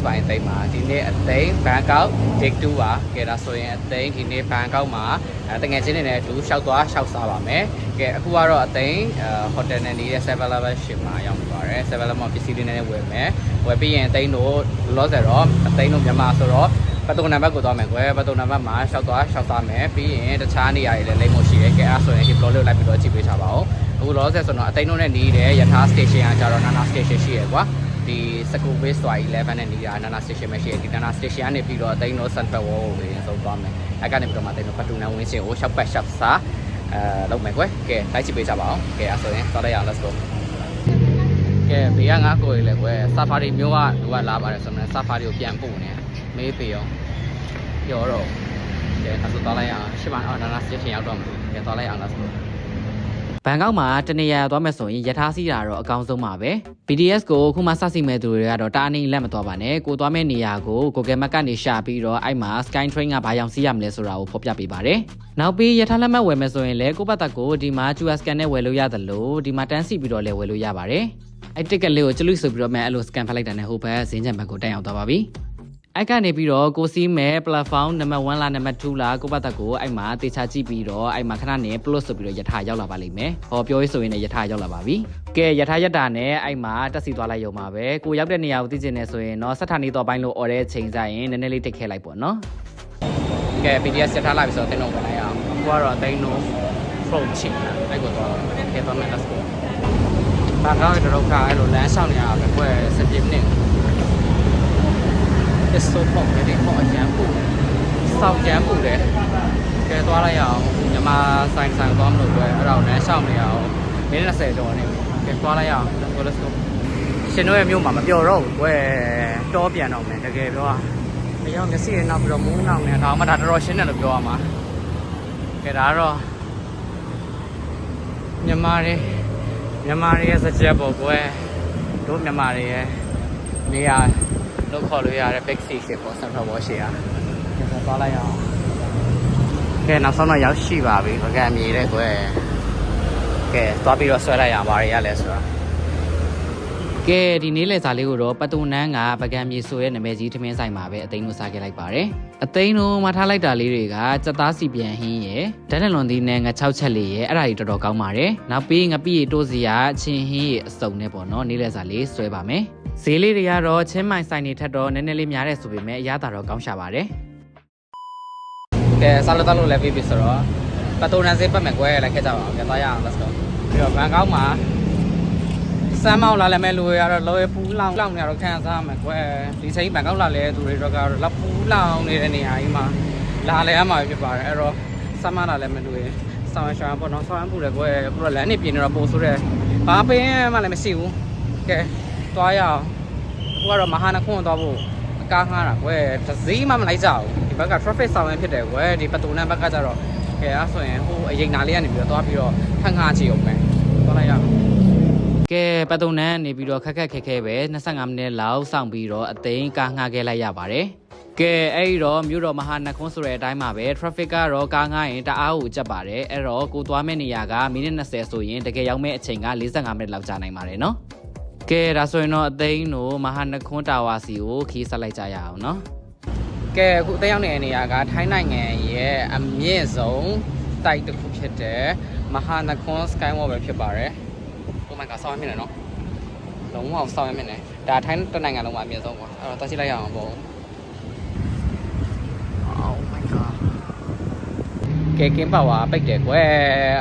hello commentarios ပိုင်းအသိမ်းမှာဒီနေ့အသိမ်း Bangkok Day 2ပါကဲဒါဆိုရင်အသိမ်းဒီနေ့ Bangkok မှာအဲတငယ်ချင်းတွေနဲ့အတူရှောက်သွားရှောက်စားပါမယ်ကဲအခုကတော့အသိမ်းဟိုတယ်နဲ့နေတဲ့7 level ရှင်းမှာရောက်နေပါတယ်7 level မှာပစ္စည်းတွေနဲ့ဝယ်မယ်ဝယ်ပြီးရင်အသိမ်းတို့လောဆယ်တော့အသိမ်းတို့မြန်မာဆိုတော့ပတ်တုံနံပါတ်ကိုသွားမယ်ကွယ်ပတ်တုံနံပါတ်မှာရှောက်သွားရှောက်စားမယ်ပြီးရင်တခြားနေရာတွေလည်းလိမ့်ဖို့ရှိတယ်ကဲအဲ့ဆိုရင်ဒီ blog လေးကိုလိုက်ပြီးတော့ကြည့်ပေးချပါဦးအခုလောဆယ်ဆိုတော့အသိမ်းတို့နဲ့နေတဲ့ယထာ station ကကြတော့ Nana station ရှိရယ်ကွာ ဒီစကူဘေးစွာ11နဲ့နေတာနာနာ station ပဲရှိတယ်ဒီနာနာ station ကနေပြီးတော့အသိန်းတို့ central wall ကိုဝင်ဆုံးသွားမယ်အဲကနေပြီးတော့မှအသိန်းတို့ဖတ်တူနန်းဝင်းချင်းကိုရှောက်ပတ်ရှောက်စားအဲလုပ်မယ်ကွယ်ကဲလိုက်ကြည့်ပေးကြပါအောင်ကဲအဲဆိုရင်သွားလိုက်ရအောင် let's go ကဲဘေးကငါကိုရလေကွယ် safari မျိုးကလူကလာပါတယ်ဆိုတော့ safari ကိုပြန်ပို့နေမေးပေးအောင်ပြောတော့ကဲအဲဆိုသွားလိုက်ရအောင်ရှင်းပါအောင်နာနာ station ရောက်တော့မှာကဲသွားလိုက်အောင် let's go ဘန်ကောက်မှာတနေရာသွားမယ်ဆိုရင်ယထာစီးတာတော့အကောင်းဆုံးပါပဲ BTS ကိုအခုမှစစီမဲ့သူတွေကတော့တာနေလက်မသွားပါနဲ့ကိုသွားမဲ့နေရာကို Google Map ကနေရှာပြီးတော့အဲ့မှာ Sky Train ကဘာရောက်စီးရမလဲဆိုတာကိုဖော်ပြပေးပါတယ်နောက်ပြီးယထာလက်မှတ်ဝယ်မယ်ဆိုရင်လည်းကိုယ့်ဘက်သက်ကိုဒီမှာ QR scan နဲ့ဝယ်လို့ရတယ်လို့ဒီမှာတန်းစီပြီးတော့လည်းဝယ်လို့ရပါတယ်အဲ့ ticket လေးကိုကျလွဆိုပြီးတော့မှအဲ့လို scan ဖတ်လိုက်တာနဲ့ဟိုဘက်ဈေးချံဘက်ကိုတက်ရောက်သွားပါပြီ အဲ့ကနေပြီးတော့ကိုစီးမဲ့ platform နံပါတ်1လားနံပါတ်2လားကိုယ့်ဘက်သက်ကိုအဲ့မှာတေချာကြည့်ပြီးတော့အဲ့မှာခဏနဲ့ plus ဆိုပြီးတော့ယထာရောက်လာပါလိမ့်မယ်ဟောပြောရေးဆိုရင်လည်းယထာရောက်လာပါပြီကဲယထာယတာနဲ့အဲ့မှာတက်စီသွားလိုက်ရုံပါပဲကိုရောက်တဲ့နေရာကိုသိချင်နေဆိုရင်တော့ဆက်ထာနေတော့ပိုင်းလို့អော်တဲ့အချိန်ဆိုင်ရင်နည်းနည်းလေးတိတ်ခဲလိုက်ပေါ့နော်ကဲ BTS ဆက်ထားလိုက်ပြီဆိုတော့တင်းတော့ဝင်လိုက်အောင်အခုကတော့အသိန်းတော့ from ချင်တာအဲ့ကိုတော့ကဲတော့မယ် let's go ဘာကောင်းတဲ့တော့ခါအဲ့လိုလမ်းဆောင်နေရတာပဲကွယ်စပြင်းနေ is so hot လေဒီဟောအကျန်းပူစောက်ကျန်းပူတယ်ကဲသွားလိုက်ရအောင်မြန်မာဆိုင်ဆိုင်သွားမလို့ပဲအဲ့ဒါကိုလည်းရှောက်နေရအောင်မိနစ်20ကျော်နေပြီကဲသွားလိုက်ရအောင် let's go let's go ရှင်တို့ရဲ့မြို့မှာမပြောတော့ဘူးကွယ်တောပြန်တော့မယ်တကယ်ပြောတာအရောက်မျက်စိရနောက်ပြီးတော့မူးနောက်နေတာဒါမှဒါတော်တော်ရှင်းတယ်လို့ပြောရမှာကဲဒါကတော့မြန်မာတွေမြန်မာတွေရဲ့စကြက်ပေါ့ကွယ်တို့မြန်မာတွေရဲ့နေရာ လို့ခေါ်လို့ရတဲ့ big station ပေါ့ central wall ရှိရ။ဒါသွားလိုက်အောင်။ကဲနောက်ဆုံးတော့ရောက်ရှိပါပြီ။ဘကံမြေတဲ့ကွယ်။ကဲသွားပြီးတော့ဆွဲလိုက်ရပါရရလဲဆိုတော့ကဲဒီနေ့လေစာလေးကိုတော့ပတူနန်းကပကံမြေဆိုရဲ့နာမည်ကြီးထမင်းဆိုင်မှာပဲအသိန်းကိုစားခဲ့လိုက်ပါတယ်အသိန်းတို့မှာထားလိုက်တာလေးတွေကစက်သားစီပြန်ဟင်းရယ်ဓာတ်နဲ့လွန်သီးနဲ့ငါ6ချက်လေးရယ်အဲ့ဒါကြီးတော်တော်ကောင်းပါတယ်နောက်ပြီးငပိရီတိုးစီရအချင်းဟင်းရယ်အစုံနဲ့ပေါ့နော်နေ့လေစာလေးဆွဲပါမယ် ဈေးလေးတွေကတော့ချင်းမိုင်ဆိုင်တွေထက်တော့နည်းနည်းလေးများတယ်ဆိုပေမဲ့အရသာတော့ကောင်းရှာပါတယ်ကဲစားလို့တောက်လို့လည်းပြီးပြီဆိုတော့ပတူနန်းစေးပတ်မယ်ကွယ်လိုက်ခဲ့ကြပါအောင်ကဲသွားရအောင် let's go ပြီးတော့ဘန်ကောက်မှာစမ်းမောက်လာလည်းမဲ့လူတွေကတော့လောရပူးလောင်လောင်နေတော့ခံစားမယ်ကွယ်ဒီချိန်ဘန်ကောက်လာလဲသူတွေတော့ကတော့လက်ပူးလောင်နေတဲ့နေရာကြီးမှာလာလဲအမှာဖြစ်ပါတယ်အဲ့တော့စမ်းမလာလည်းမဲ့လူတွေဆောင်းရှောင်းပေါ့နော်ဆောင်းပူတယ်ကွယ်အခုတော့လမ်းနေပြင်နေတော့ပို့ဆိုတဲ့ဘာပင်မှလည်းမရှိဘူးကဲ သွားရအောင်အခုကတော့မဟာနခွန်းသွားဖို့အကားငှားတာကွယ်တစ်စည်းမှမလိုက်ကြဘူးဒီဘက်က traffic ဆောင်ရဖြစ်တယ်ကွယ်ဒီပတူနံဘက်ကကျတော့ကဲအဲ့ဆိုရင်ဟိုအရင်နာလေးကနေပြီးတော့သွားပြီးတော့ခန့်ငှားကြည့်အောင်မယ်သွားလိုက်ရအောင်ကဲပတ်တုံနန်းနေပြီးတော့ခက်ခက်ခဲခဲပဲ25မိနစ်လောက်စောင့်ပြီးတော့အသိန်းကားငှားခဲ့လိုက်ရပါတယ်ကဲအဲ့ဒီတော့မြို့တော်မဟာနခွန်းဆိုတဲ့အတိုင်းမှာပဲ traffic ကတော့ကားငှားရင်တအားကိုကြက်ပါတယ်အဲ့တော့ကိုသွားမယ့်နေရာကမိနစ်20ဆိုရင်တကယ်ရောက်မယ့်အချိန်က45မိနစ်လောက်ကြာနိုင်ပါတယ်နော် ကဲဒါဆိုရင်တော့အသိန်းတို့မဟာနခွန်းတာဝါစီကိုခီးဆက်လိုက်ကြရအောင်နော်ကဲအခုအသိရောက်နေတဲ့နေရာကထိုင်းနိုင်ငံရဲ့အမြင့်ဆုံးတိုက်တစ်ခုဖြစ်တဲ့မဟာနခွန်း skywalk ပဲဖြစ်ပါတယ် Oh my god ဆောင်းရမြင်တယ်နော်လုံးဝဆောင်းရမြင်တယ်ဒါထိုင်းတနိုင်ငံလုံးမှာအမြင့်ဆုံးပေါ့အဲ့တော့သွားကြည့်လိုက်ရအောင်ပေါ့ Oh my god ကဲကင်းပါဝါပိတ်တယ်ကွယ်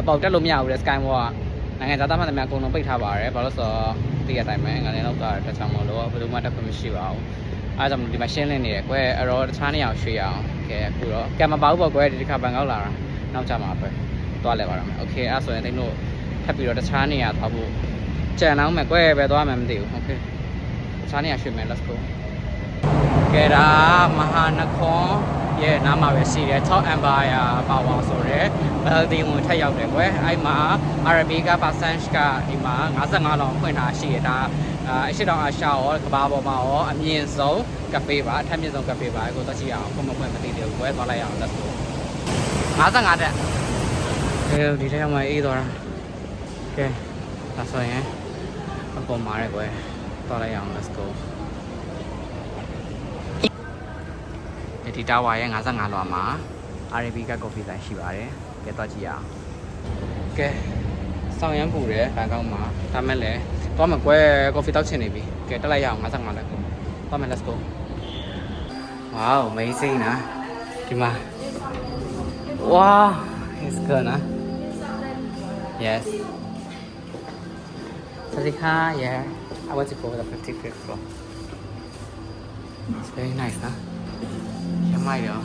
အပေါက်တက်လို့မရဘူးလေ sky wall ကနိုင်ငံသားသားမှန်တယ်များအကုန်လုံးပိတ်ထားပါတယ်ဘာလို့ဆိုတော့ သိရတိုင်းပဲငါလည်းတော့တာတစ်ချောင်းမလို့ဘယ်သူမှတက်ခွင့်မရှိပါဘူးအားကြောင့်ဒီမှာရှင်းလင်းနေတယ်ကွယ်အဲ့တော့တခြားနေရာကိုရွှေ့ရအောင်ကဲအခုတော့ကံမပါဘူးပေါ့ကွယ်ဒီတစ်ခါဘန်ကောက်လာတာနောက်ကြမှာပဲသွားလဲပါတော့မယ်โอเคအဲ့ဆိုရင်တိတ်တို့ထပ်ပြီးတော့တခြားနေရာသွားဖို့ ကြံအောင်မယ်ကွယ်ပဲသွားမှမသိဘူးโอเคတခြားနေရာရွှေ့မယ် let's go ကဲဒါမဟာနခွန် ရဲ့နားမှာပဲရှိတယ် Top Empire Power ဆိုတဲ့ building ကိုထပ်ရောက်တယ်ကွယ်အဲ့မှာ Arabica percentage ကဒီမှာ55လောက်ဖွင့်ထားရှိရတာအရှိတောင်အာရှရောကဘာပေါ်မှာရောအမြင့်ဆုံးကဖေးပါအထက်မြင့်ဆုံးကဖေးပါကိုသွားကြည့်အောင်ဘုံမဖွင့်မသိသေးဘူးကွယ်သွားလိုက်အောင် let's go 55တက်အဲဒီထဲမှာအေးသွားတာကဲဒါဆိုရင်အပေါ်မှာရဲကွယ်သွားလိုက်အောင် let's go ဒီတာဝါရဲ့55လွှာမှာ Arabica coffee ဆိုင်ရှိပါတယ်ကဲတော့ကြည့်ရအောင်ကဲဆောင်ရမ်းပူတယ်ဘန်ကောက်မှာဒါမဲ့လည်းတော့မကွဲ coffee တောက်ချင်နေပြီကဲတက်လိုက်ရအောင်55လက်ကိုတော့မယ် let's go wow amazing นะဒီမှာ wow it's good นะ yes สวัสดีค่ะ yeah I want to go to the 55th floor it's very nice นะ ရမိုက်တော့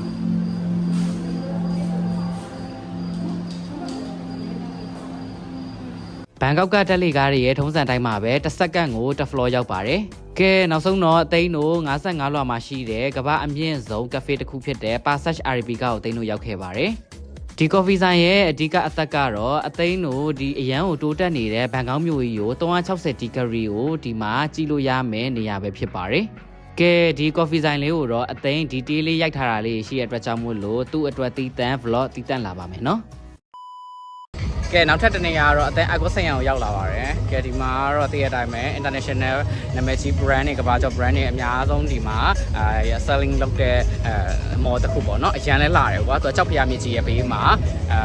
ဘန်ကောက်ကတက်လေကားတွေရဲ့ထုံးစံတိုင်းမှာပဲတစ်စက္ကန့်ကိုတစ်ဖလောရောက်ပါတယ်။ကဲနောက်ဆုံးတော့အသိန်းတို့55လွှာမှာရှိတဲ့ကမ္ဘာအမြင့်ဆုံးကဖေတစ်ခုဖြစ်တဲ့ Passage Arabica ကိုအသိန်းတို့ရောက်ခဲ့ပါတယ်။ဒီ coffee ဆိုင်ရဲ့အဓိကအသက်ကတော့အသိန်းတို့ဒီအရန်ကိုတိုးတက်နေတဲ့ဘန်ကောက်မြို့ကြီးကို360ဒီဂရီကိုဒီမှာကြည့်လို့ရမယ့်နေရာပဲဖြစ်ပါတယ်။ ကဲဒီကော်ဖီဆိုင်လေးကိုတော့အသိန်းဒီတေးလေးရိုက်ထားတာလေးရှိရတဲ့အတွက်ကြောင့်မို့လို့သူ့အတွက်တီးတန့် vlog တီးတန့်လာပါမယ်နော်။ကဲနောက်ထပ်တစ်နေရာကတော့အသင်းအကွဆိုင်ရကိုရောက်လာပါတယ်။ကဲဒီမှာကတော့တည့်ရတဲ့အတိုင်းပဲ international နာမည်ကြီး brand တွေကဘာကြောင့် brand တွေအများဆုံးဒီမှာအဲ selling လုပ်တဲ့အဲ mall တစ်ခုပေါ့နော်။အရန်လဲလာတယ်ကွာ။သူကကြောက်ဖျားမြစ်ကြီးရဲ့ဘေးမှာအဲ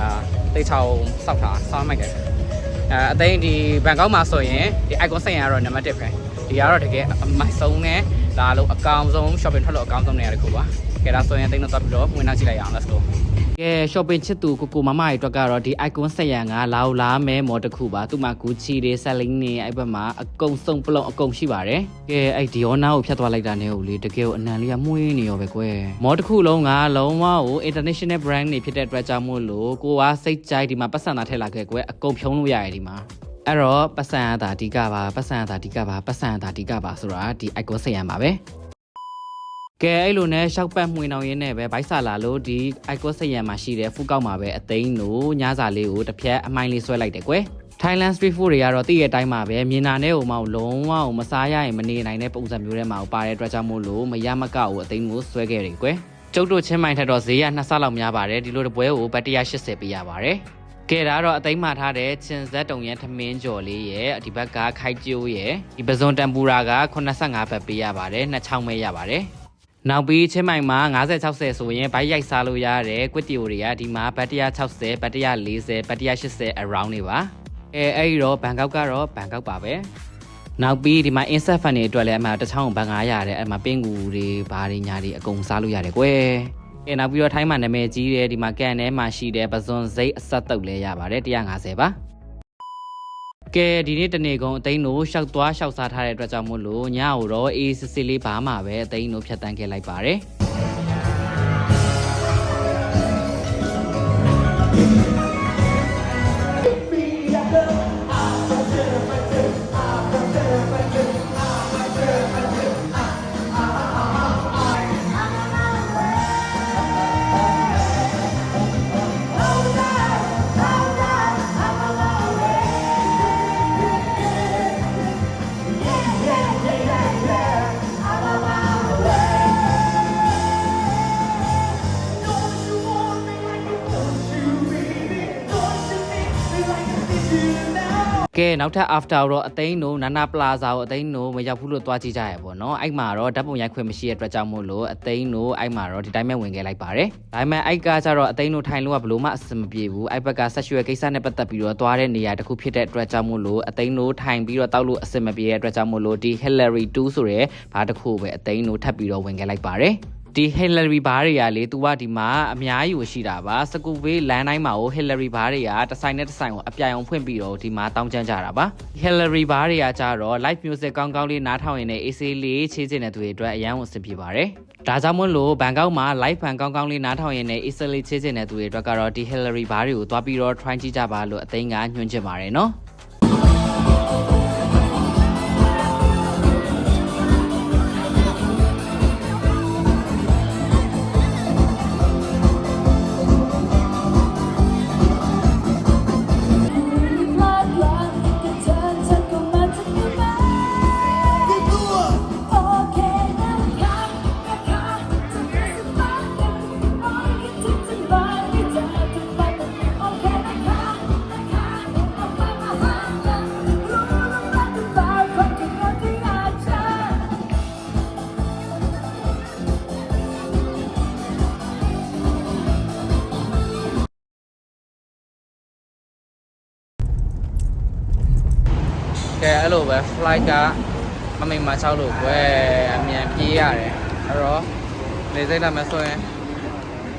တိတ်ချောင်းစောက်တာစောင်းမိုက်တယ်။အဲအသင်းဒီဘန်ကောက်မှာဆိုရင်ဒီ icon ဆိုင်ရကတော့နံပါတ်1ပဲ။ဒီကတော့တကယ်အမိုက်ဆုံးနဲ့ လာလို့အကောင်ဆုံး shopping ထွက်လို့အကောင်ဆုံးနေရာတစ်ခုပါ။ကဲဒါဆိုရင်အသင်းတော့ပြီးတော့ဝင်နောက်ကြည့်လိုက်ရအောင် let's go ကဲ shopping ချစ်သူကိုကိုမမရဲ့အတွက်ကတော့ဒီ icon ဆက်ရံကလာဦးလာမဲမော်တစ်ခုပါသူ့မှာ Gucci တွေ selling တွေအဲ့ဘက်မှာအကုန်စုံပလုံအကုန်ရှိပါတယ်ကဲအဲ့ Diona ကိုဖြတ်သွားလိုက်တာနဲ့ဟိုလေတကယ်ကိုအနံလေးကမှုရင်းနေရောပဲကွယ်မော်တစ်ခုလုံးကလုံးဝကို international brand တွေဖြစ်တဲ့အတွက်ကြောင့်မို့လို့ကိုကစိတ်ကြိုက်ဒီမှာပတ်စံသားထည့်လာခဲ့ကွယ်အကုန်ဖြုံးလို့ရတယ်ဒီမှာ အဲ့တော့ပတ်စံရတာအဓိကပါပတ်စံရတာအဓိကပါပတ်စံရတာအဓိကပါဆိုတာဒီ icon ဆက်ရံပါပဲကဲအဲ့လိုနဲ့ရှောက်ပတ်မှွေနှောင်ရင်းနဲ့ပဲဘိုက်ဆာလာလို့ဒီ icon စရံမှာရှိတဲ့ဖူးကောက်မှာပဲအသိန်းတို့ညစာလေးကိုတစ်ဖြက်အမိုင်းလေးဆွဲလိုက်တယ်ကွယ် Thailand street food တွေကတော့တည့်ရဲ့အတိုင်းမှာပဲမြင်တာနဲ့ဟိုမှလုံးဝမစားရရင်မနေနိုင်တဲ့ပုံစံမျိုးတွေမှာပါတဲ့အတွက်ကြောင့်မို့လို့မရမကောက်ကိုအသိန်းကိုဆွဲခဲ့တယ်ကွယ်ကျုပ်တို့ချင်းမိုင်ထက်တော့ဈေးကနှစ်ဆလောက်များပါတယ်ဒီလိုတပွဲကိုဘတ်180ပေးရပါတယ် ကဲဒါတော့အသိမ်းမှထားတဲ့ချင်းဇက်တုံရဲ့ထမင်းကြော်လေးရဲ့ဒီဘက်ကခိုက်ကျိုးရဲ့ဒီပဇွန်တန်ပူရာက85ဘတ်ပေးရပါတယ်နှစ်ချောင်းပဲရပါတယ်နောက်ပြီးချင်းမိုင်မှာ50 60ဆိုရင်ဘိုက်ရိုက်စားလို့ရတဲ့ကွစ်တီယိုတွေကဒီမှာဘတ်160ဘတ်140ဘတ်180 around နေပါအဲအဲ့ဒီတော့ဘန်ကောက်ကတော့ဘန်ကောက်ပါပဲနောက်ပြီးဒီမှာ insert fan တွေအတွက်လည်းအမှတစ်ချောင်းဘတ်900ရတယ်အဲ့မှာပင်းကူတွေဘာတွေညာတွေအကုန်စားလို့ရတယ်ကွယ် ကဲနောက်ပြီးတော့ထိုင်းမှာနာမည်ကြီးတယ်ဒီမှာကန်ထဲမှာရှိတဲ့ပဇွန်စိတ်အဆက်တုပ်လဲရပါတယ်150ပါကဲဒီနေ့တနေ့ကုန်အသိန်းတို့ရှောက်သွားရှောက်စားထားတဲ့အတွက်ကြောင့်မို့လို့ညကိုတော့အေးစစ်စစ်လေးဘာမှပဲအသိန်းတို့ဖြတ်တန်းခဲ့လိုက်ပါတယ် ကဲနောက်ထပ် after တော့အသိန်းတို့နာနာပလာဇာကိုအသိန်းတို့မရောက်ဘူးလို့တွားကြည့်ကြရပေါ့နော်အဲ့မှာတော့ဓာတ်ပုံရိုက်ခွင့်မရှိတဲ့အတွက်ကြောင့်မို့လို့အသိန်းတို့အဲ့မှာတော့ဒီတိုင်းပဲဝင်ခဲ့လိုက်ပါတယ်ဒါပေမဲ့အဲ့ကကျတော့အသိန်းတို့ထိုင်လို့ကဘလို့မှအဆင်မပြေဘူးအဲ့ဘက်ကဆက်ရွှေကိစ္စနဲ့ပတ်သက်ပြီးတော့တွားတဲ့နေရာတစ်ခုဖြစ်တဲ့အတွက်ကြောင့်မို့လို့အသိန်းတို့ထိုင်ပြီးတော့တောက်လို့အဆင်မပြေတဲ့အတွက်ကြောင့်မို့လို့ဒီ Hillary 2ဆိုတဲ့ဘာတစ်ခုပဲအသိန်းတို့ထပ်ပြီးတော့ဝင်ခဲ့လိုက်ပါတယ် ဒီ Hillary ဘားတွေကလေ तू ကဒီမှာအများကြီးကိုရှိတာပါစကူဘေးလမ်းတိုင်းမှာကို Hillary ဘားတွေကတစ်ဆိုင်နဲ့တစ်ဆိုင်ကိုအပြိုင်အောင်ဖွင့်ပြီးတော့ဒီမှာတောင်းကျမ်းကြတာပါ Hillary ဘားတွေကကြတော့ live music ကောင်းကောင်းလေးနားထောင်ရင်လည်း AC လေးချေးချင်တဲ့သူတွေအတွက်အရန်ကိုအဆင်ပြေပါတယ်ဒါကြောင့်မို့လို့ဘန်ကောက်မှာ live ဖန်ကောင်းကောင်းလေးနားထောင်ရင်လည်း AC လေးချေးချင်တဲ့သူတွေအတွက်ကတော့ဒီ Hillary ဘားတွေကိုသွားပြီးတော့ try ကြည့်ကြပါလို့အသိန်းကညွှန်ချင်ပါတယ်နော် အဲ့လိုပဲ flight ကမမိန်မချောက်လို့ကွယ်အမြန်ပြေးရတယ်အဲ့တော့လေစိတ်လာမယ်ဆိုရင်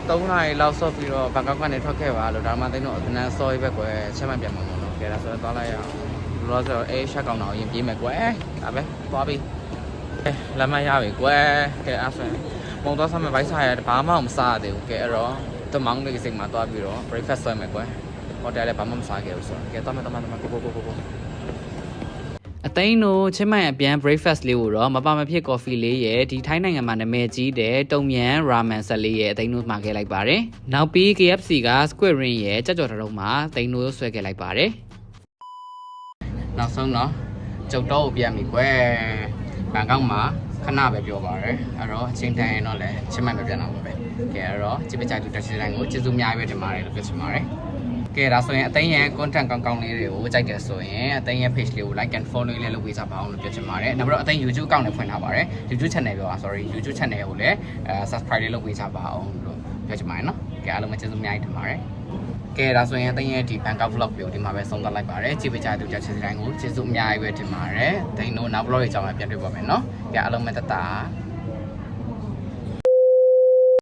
3နာရီလောက်ဆော့ပြီးတော့ဘန်ကောက်ကနေထွက်ခဲ့ပါလို့ဒါမှသိတော့အနန်းစောကြီးပဲကွယ်ချက်မှန်ပြန်မှာမဟုတ်တော့ကဲဒါဆိုတော့သွားလိုက်ရအောင်လောဆိုတော့အေးရှက်ကောင်တော့ရင်ပြေးမယ်ကွယ်ဒါပဲသွားပြီအဲလမ်းမရပြီကွယ်ကဲအဲ့ဆိုရင်မုံသွားဆမ်းမဲ့ဘိုက်စားရဘာမှမစားရသေးဘူးကဲအဲ့တော့တမောင်းလေးစိတ်မှာသွားပြီးတော့ breakfast ဆွဲမယ်ကွယ်ဟိုတယ်လည်းဘာမှမစားခဲ့ဘူးဆိုတော့ကဲသွားမယ်သွားမယ်သွားမယ်ကိုကိုကိုကိုကို အသိန်းတို့ချင်းမိုင်အပြန် breakfast လေးကိုတော့မပါမဖြစ် coffee လေးရဲ့ဒီထိုင်းနိုင်ငံမှာနာမည်ကြီးတဲ့တုံမြန် ramen set လေးရဲ့အသိန်းတို့မှာခဲ့လိုက်ပါတယ်။နောက်ပြီး KFC က squid ring ရဲ့ကြက်ကြော်တရုံမှာအသိန်းတို့ဆွဲခဲ့လိုက်ပါတယ်။နောက်ဆုံးတော့ကျုပ်တော့ကိုပြန်ပြီကွယ်။ဘန်ကောက်မှာခဏပဲပြောပါရယ်။အဲ့တော့အချိန်တန်ရင်တော့လည်းချင်းမိုင်ပဲပြန်လာမှာပဲ။ကဲအဲ့တော့จิပကြိုက်သူတက်စီတိုင်းကိုကျေးဇူးအများကြီးပဲတင်ပါတယ်လို့ပြောချင်ပါတယ်။ ကဲဒါဆိုရင်အသိရဲ့ content ကောင်းကောင်းလေးတွေကိုကြိုက်တယ်ဆိုရင်အသိရဲ့ page လေးကို like and follow လေးလုပ်ပေးကြပါအောင်လို့ပြောချင်ပါတယ်နောက်ပြီးတော့အသိ YouTube account နဲ့ဖွင့်ထားပါတယ် YouTube channel ပြောပါ sorry YouTube channel ကိုလည်းအဲ subscribe လေးလုပ်ပေးကြပါအောင်လို့ပြောချင်ပါတယ်နော်ကဲအားလုံးပဲကျေးဇူးအများကြီးတင်ပါတယ်ကဲဒါဆိုရင်အသိရဲ့ဒီ Bangkok vlog ကိုဒီမှာပဲဆုံးသတ်လိုက်ပါတယ်ကြည့်ပေးကြတဲ့သူကြောင့်ချစ်စတိုင်းကိုကျေးဇူးအများကြီးပဲတင်ပါတယ်ဒိန်တို့နောက် vlog တွေကြောင်းပြန်တွေ့ပါမယ်နော်ကဲအားလုံးပဲတတ်တာ